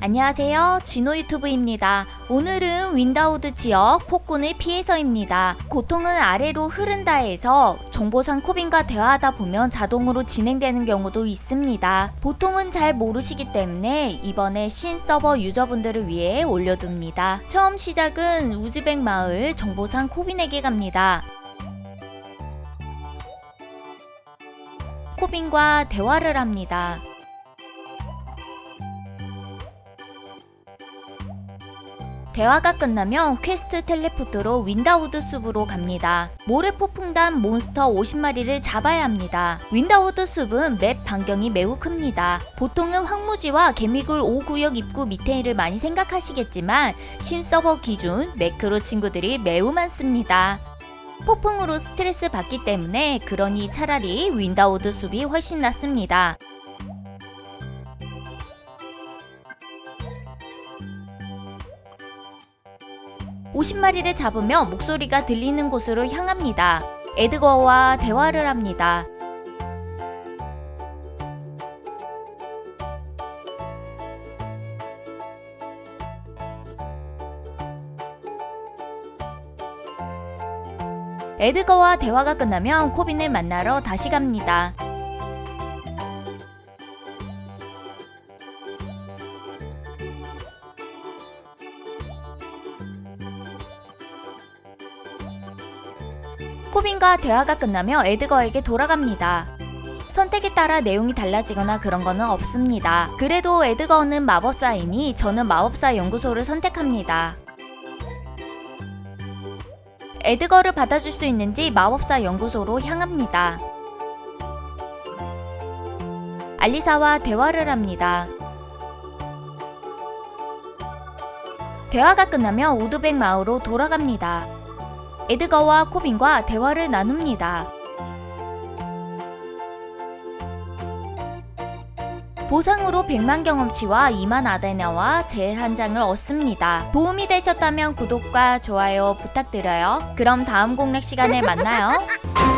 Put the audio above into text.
안녕하세요. 진호 유튜브입니다. 오늘은 윈다우드 지역 폭군을 피해서입니다. 고통은 아래로 흐른다에서 정보상 코빈과 대화하다 보면 자동으로 진행되는 경우도 있습니다. 보통은 잘 모르시기 때문에 이번에 신 서버 유저분들을 위해 올려둡니다. 처음 시작은 우즈벡 마을 정보상 코빈에게 갑니다. 코빈과 대화를 합니다. 대화가 끝나면 퀘스트 텔레포트로 윈다우드 숲으로 갑니다. 모래 폭풍단 몬스터 50마리를 잡아야 합니다. 윈다우드 숲은 맵 반경이 매우 큽니다. 보통은 황무지와 개미굴 5구역 입구 밑에를 많이 생각하시겠지만 신서버 기준 매크로 친구들이 매우 많습니다. 폭풍으로 스트레스 받기 때문에 그러니 차라리 윈다우드 숲이 훨씬 낫습니다. 50마리를 잡으면 목소리가 들리는 곳으로 향합니다. 에드거와 대화를 합니다. 에드거와 대화가 끝나면 코빈을 만나러 다시 갑니다. 코빈과 대화가 끝나며 에드거에게 돌아갑니다. 선택에 따라 내용이 달라지거나 그런 거는 없습니다. 그래도 에드거는 마법사이니 저는 마법사 연구소를 선택합니다. 에드거를 받아줄 수 있는지 마법사 연구소로 향합니다. 알리사와 대화를 합니다. 대화가 끝나면 우드백 마을로 돌아갑니다. 에드거와 코빈과 대화를 나눕니다. 보상으로 100만 경험치와 2만 아데나와 젤 한 장을 얻습니다. 도움이 되셨다면 구독과 좋아요 부탁드려요. 그럼 다음 공략 시간에 만나요.